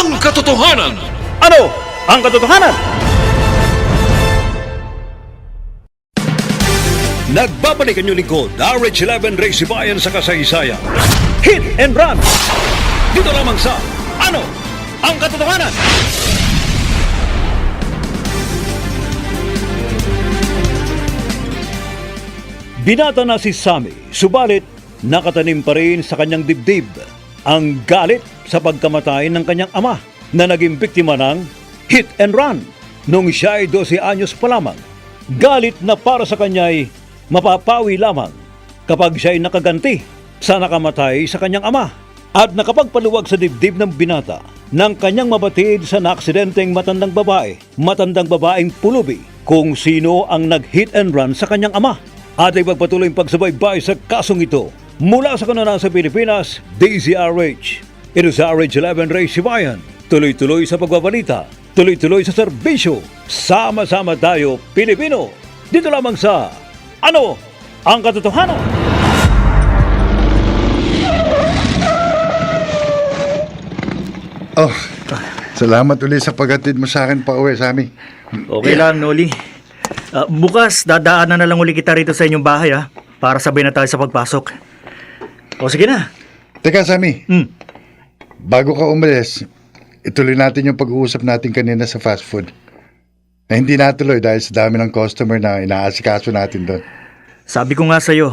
ang katotohanan? Ano ang katotohanan? Nagbabalik ang lingkod, RH11 Ray Sibayan sa kasaysayan. Hit and Run! Dito lamang sa Ano ang katotohanan? Binata na si Sammy, subalit nakatanim pa rin sa kanyang dibdib ang galit sa pagkamatay ng kanyang ama na naging biktima ng hit and run nung siya ay 12 anyos pa lamang. Galit na para sa kanya ay mapapawi lamang kapag siya ay nakaganti sa nakamatay sa kanyang ama at nakapagpaluwag sa dibdib ng binata ng kanyang mabatid sa naaksidenteng matandang babae, matandang babaeng pulubi kung sino ang nag-hit and run sa kanyang ama. At ay pagpatuloy ang pagsubaybay sa kasong ito mula sa kanunan sa Pilipinas, DZRH. Ito sa RH11 Ray Sibayan. Tuloy-tuloy sa pagbabalita, tuloy-tuloy sa serbisyo. Sama-sama tayo, Pilipino. Dito lamang sa Ano ang Katotohanan? Oh, salamat ulit sa paghatid mo sa akin pa uwi, Sammy. Okay lang, Noli. Ah, bukas, dadaanan na lang uli kita rito sa inyong bahay, ha? Para sabay na tayo sa pagpasok. O, sige na. Teka, Sammy, Hmm. bago ka umalis, ituloy natin yung pag-uusap natin kanina sa fast food. Na hindi natuloy dahil sa dami ng customer na inaasikaso natin doon. Sabi ko nga sa'yo,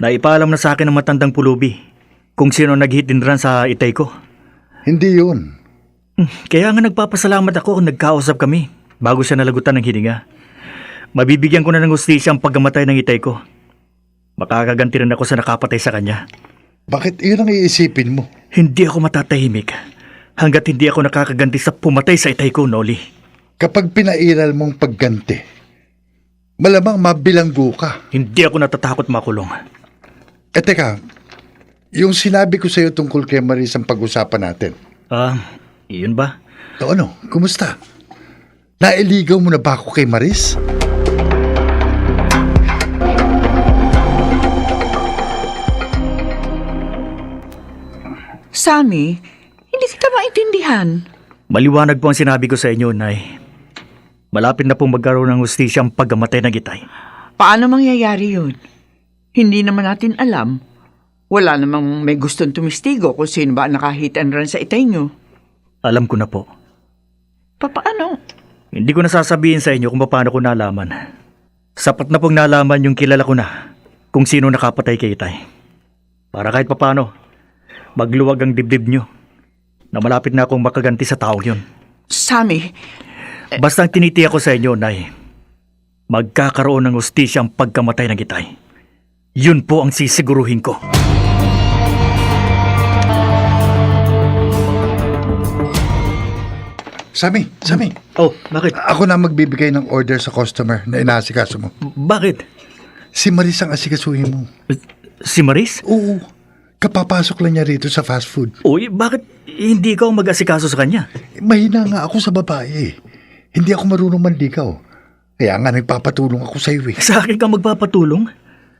naipaalam na sa akin ng matandang pulubi kung sino nag-hit run sa itay ko. Hindi yun. Hmm, Kaya nga nagpapasalamat ako kung nagkausap kami bago siya nalagutan ng hininga. Mabibigyan ko na ng hustisya ang pagkamatay ng itay ko. Makakaganti rin ako sa nakapatay sa kanya. Bakit yun ang iisipin mo? Hindi ako matatahimik hanggat hindi ako nakakaganti sa pumatay sa itay ko, Noli. Kapag pinairal mong pagganti, malamang mabilanggo ka. Hindi ako natatakot makulong. Eh teka, yung sinabi ko sa'yo tungkol kay Maris ang pag-usapan natin. Ah, iyon ba? O ano, kumusta? Nailigaw mo na ba ako kay Maris? Sammy, hindi kita maintindihan. Maliwanag po ang sinabi ko sa inyo, Nay. Malapit na pong magkaroon ng hustisya ang pagkamatay ng itay. Paano mangyayari yun? Hindi naman natin alam. Wala namang may gustong tumistigo kung sino ba ang nakahit and run sa itay nyo. Alam ko na po. Papaano? Hindi ko nasasabihin sa inyo kung paano ko nalaman. Sapat na pong nalaman yung kilala ko na kung sino nakapatay kay itay. Para kahit papano, magluwag ang dibdib nyo na malapit na akong makaganti sa taong yun. Sammy, Basta ang tinitiyak ko sa inyo, Nay, magkakaroon ng hustisya ang pagkamatay ng itay. Yun po ang sisiguruhin ko. Sammy, Sammy, Oh, bakit? ako na magbibigay ng order sa customer na inaasikaso mo. Bakit? Si Maris ang asikasuhin mo. Si Maris? Oo, kapapasok lang niya rito sa fast food. Uy, bakit hindi ikaw mag-asikaso sa kanya? Mahina nga ako sa babae eh. Hindi ako marunong manligaw. Kaya nga nagpapatulong ako sa iyo eh. Sa akin ka magpapatulong?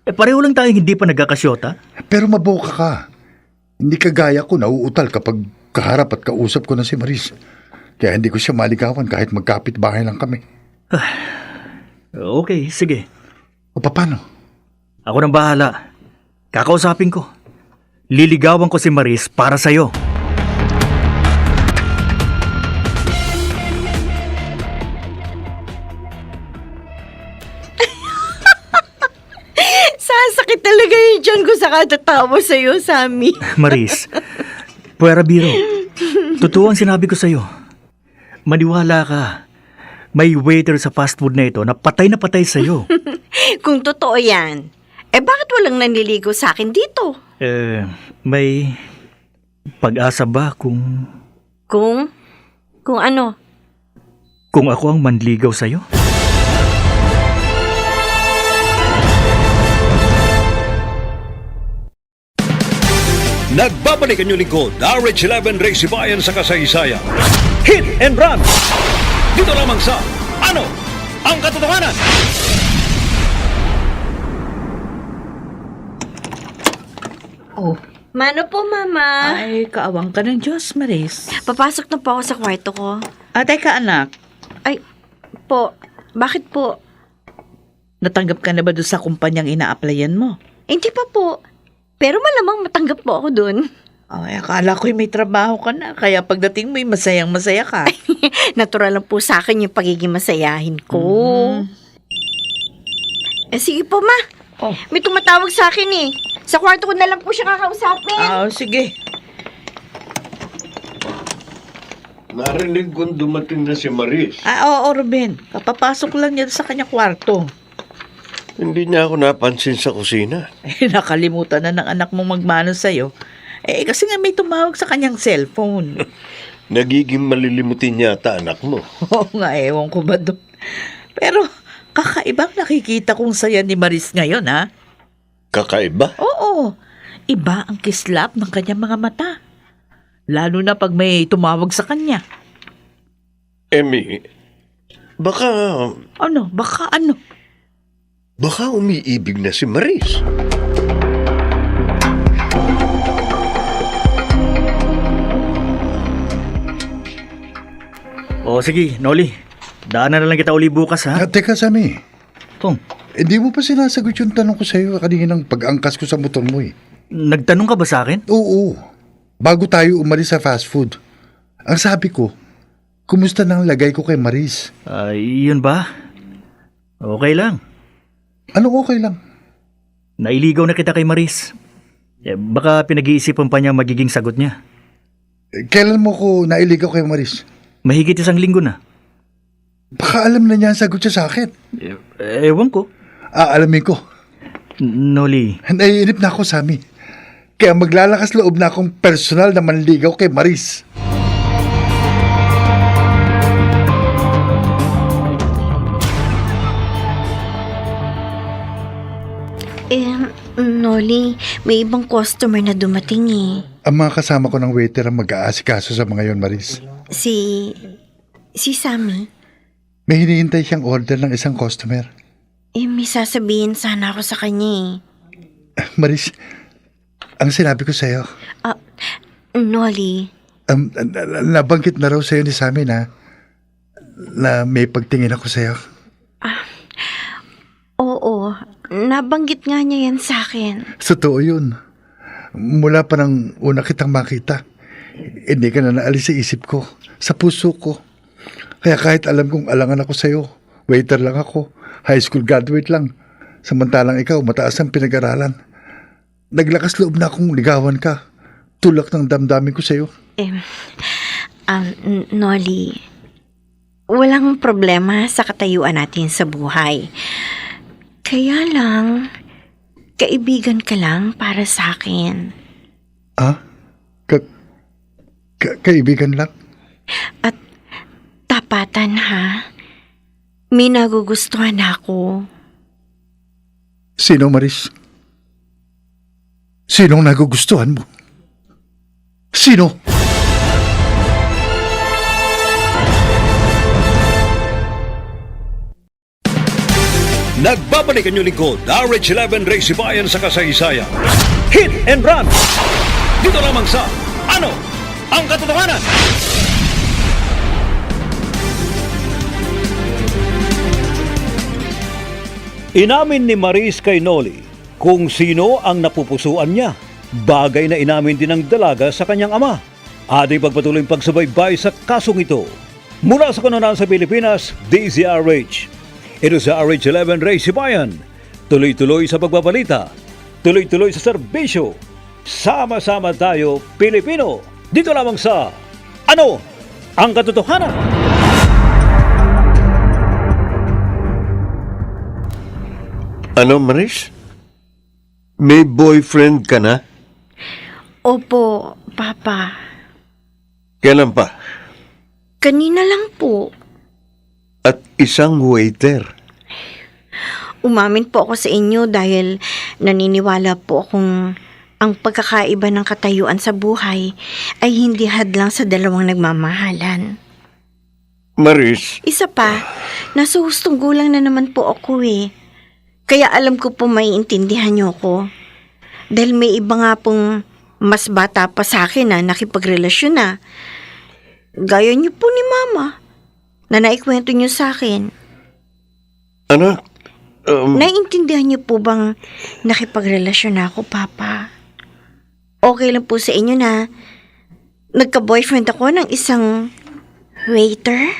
Eh pareho lang tayong hindi pa nagkakasyota. Pero maboka ka. Hindi ka gaya ko nauutal kapag kaharap at kausap ko na si Maris. Kaya hindi ko siya maligawan kahit magkapit bahay lang kami. Okay, sige. O paano? Ako nang bahala. Kakausapin ko. Liligawan ko si Maris para sa'yo. Sasakit talaga yung John ko sa katatawa sa'yo, Sammy. Maris, puwera biro. Totoo ang sinabi ko sa'yo. Maniwala ka. May waiter sa fast food na ito na patay na patay sa'yo. Kung totoo yan, eh bakit walang naniligo sa akin dito? Eh, may pag-asa ba kung, Kung, kung ano? kung ako ang manligaw sa'yo? Nagbabalik ang lingkod, RH11 Race Bayan sa kasaysayan. Hit and Run! Dito lamang sa Ano ang Katotohanan? Oh, Mano po, Mama? ay kaawang ka ng Diyos, Maris. Papasok na po ako sa kwarto ko. Ah, teka anak, Ay, po, bakit po? natanggap ka na ba doon sa kumpanyang ina-applyan mo? Eh, Hindi pa po. Pero malamang matanggap po ako dun. Ay, akala ko'y may trabaho ka na, kaya pagdating mo'y masayang masaya ka. Natural lang po sa akin yung pagiging masayahin ko. Eh, sige po, Ma. Oh. May tumatawag sa akin eh. Sa kwarto ko na lang po siya kakausapin. Ah, sige. Narinig kong dumating na si Maris. Ah, oo, Ruben. Kapapasok lang niya sa kanya kwarto. Hindi niya ako napansin sa kusina. Eh, nakalimutan na ng anak mong magmano sa'yo. Eh, kasi nga may tumawag sa kanyang cellphone. Nagiging malilimutin yata anak mo. Oo nga, ewan ko ba doon. Pero, kakaibang nakikita kong saya ni Maris ngayon, ha? Kakaiba? Oo. Iba ang kislap ng kanyang mga mata. Lalo na pag may tumawag sa kanya. Emmy, baka, Ano, baka ano? baka umiibig na si Maris. O sige, Noli. Daanan na lang kita uli bukas, ha? Ah, teka, Sammy. Tong, Hindi mo pa sinasagot yung tanong ko sa'yo kaninang pag-angkas ko sa motor mo eh. nagtanong ka ba sa akin? Oo. Bago tayo umalis sa fast food. Ang sabi ko, kumusta nang lagay ko kay Maris? Ay, yun ba? Okay lang. Anong okay lang? Nailigaw na kita kay Maris. Eh, baka pinag-iisipan pa niya magiging sagot niya. Eh, Kailan mo ko nailigaw kay Maris? Mahigit isang linggo na. Baka alam na niya ang sagot siya sa akin. Eh, ewan ko. Aalamin ko. N- Noli, Naiinip na ako, Sammy. Kaya maglalakas loob na akong personal na manligaw kay Maris. Eh, Noli, may ibang customer na dumating eh. Ang mga kasama ko ng waiter ang mag-aasikaso sa mga yon, Maris. Si... Si Sammy. May hinihintay siyang order ng isang customer. Eh, may sasabihin sana ako sa kanya eh. Maris, ang sinabi ko sa'yo, Ah, Noli, um, na- na- nabanggit na raw sa'yo ni Sammy na na may pagtingin ako sa'yo. oo, nabanggit nga niya yan sa akin. Totoo yun. Mula pa nang una kitang makita, hindi ka na naalis sa isip ko, sa puso ko. Kaya kahit alam kong alangan ako sa'yo, waiter lang ako, high school graduate lang, samantalang ikaw mataas ang pinag-aralan. Naglakas loob na akong ligawan ka. Tulak ng damdamin ko sa'yo. Eh, um, N- Noli, walang problema sa katayuan natin sa buhay. Kaya lang, kaibigan ka lang para sa akin. Ah? Ka- ka- kaibigan lang? At tapatan ha. May nagugustuhan ako. Sino, Maris? Sinong nagugustuhan mo? Sino? Nagbabalik ang lingkod, RH11 Race Bayan sa kasaysayan. Hit and Run! Dito lamang sa Ano ang Katotohanan? Inamin ni Maris kay Noli kung sino ang napupusuan niya. Bagay na inamin din ng dalaga sa kanyang ama. Ating pagpatuloy pagsubaybay sa kasong ito. Mula sa kanonan sa Pilipinas, DZRH. Ito sa RH11 Ray Sibayan. Tuloy-tuloy sa pagbabalita. tuloy-tuloy sa serbisyo. Sama-sama tayo, Pilipino. Dito lamang sa Ano ang Katotohanan? Ano, Maris? May boyfriend ka na? Opo, Papa. Kailan pa? Kanina lang po. At isang waiter. Umamin po ako sa inyo dahil naniniwala po akong ang pagkakaiba ng katayuan sa buhay ay hindi hadlang sa dalawang nagmamahalan. Maris, Isa pa, nasa hustong gulang na naman po ako eh. Kaya alam ko po may intindihan niyo ko. Dahil may iba nga pong mas bata pa sa akin na nakipagrelasyon na. Gaya niyo po ni Mama na naikwento niyo sa akin. anak, um, Naiintindihan niyo po bang nakipagrelasyon na ako, Papa? Okay lang po sa inyo na nagka-boyfriend ako ng isang waiter?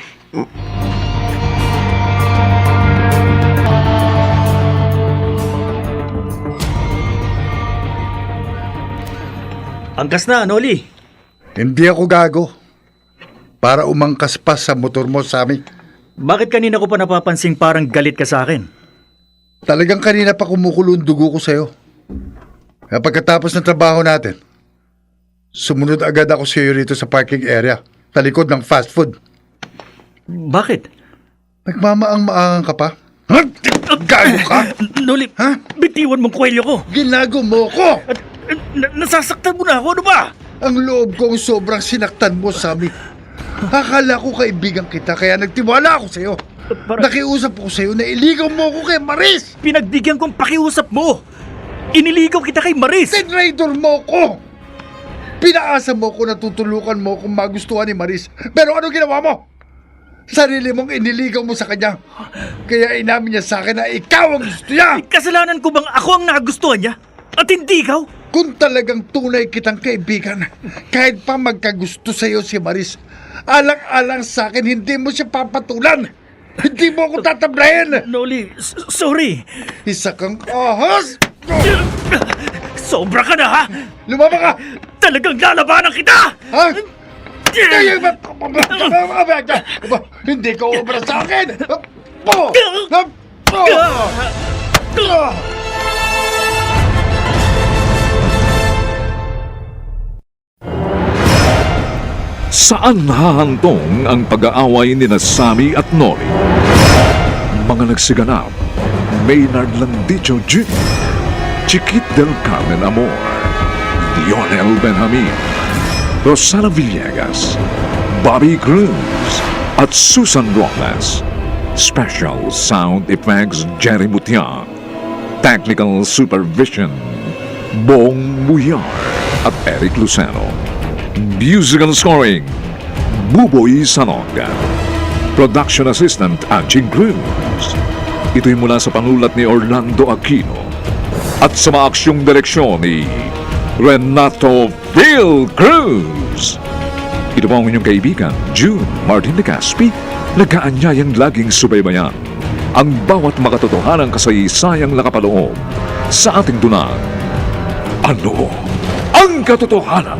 Angkas na, Noli. Hindi ako gago. Para umangkas pa sa motor mo, Sammy. Bakit kanina ko pa napapansing parang galit ka sa akin? Talagang kanina pa kumukulo ang dugo ko sa'yo. Kaya pagkatapos ng trabaho natin, sumunod agad ako sa'yo rito sa parking area, talikod ng fast food. Bakit? Nagmamaang-maangang ka pa? Ha? Gago ka? Noli, Ha? bitiwan mong kwelyo ko. Ginago mo ko! At, na- nasasaktan mo na ako, ano ba? Ang loob kong sobrang sinaktan mo, Sammy. Akala ko kaibigan kita, kaya nagtiwala ako sa'yo. Para- Nakiusap ko sa'yo na iligaw mo ko kay Maris! Pinagbigyan kong pakiusap mo. Iniligaw kita kay Maris. Tinraidor mo ko! Pinaasa mo ko na tutulukan mo kung magustuhan ni Maris. Pero ano ginawa mo? Sarili mong iniligaw mo sa kanya. Kaya inamin niya sa akin na ikaw ang gusto niya. Kasalanan ko bang ako ang nagustuhan niya? At hindi ikaw? Kung talagang tunay kitang kaibigan, kahit pa magkagusto sa iyo si Maris, alang-alang sa akin, hindi mo siya papatulan. Hindi mo ako tatablayan. Noli, sorry. Isa kang ahas! Sobra ka na ha? Lumaba ka! Talagang lalabanan kita! Ha? Kaya ba? Aba, Hindi ka obra sa akin! Po! Po! Saan hahantong ang pag-aaway ni Sammy at Nori? Mga nagsiganap, Maynard Landicho Jr., Chiquit del Carmen Amor, Lionel Benjamin, Rosana Villegas, Bobby Cruz, at Susan Robles. Special Sound Effects Jerry Mutiang. Technical Supervision Bong Muyar at Eric Luceno. Musical Scoring Buboy Sanoga. Production Assistant Angie Cruz. Ito'y mula sa panulat ni Orlando Aquino at sa maaksyong direksyon ni Renato Phil Cruz. Ito po ang inyong kaibigan, June Martin de Caspi, nag-aanyayang laging subaybayan ang bawat makatotohanang kasaysayang nakapaloob sa ating dunang. Ano ang katotohanan?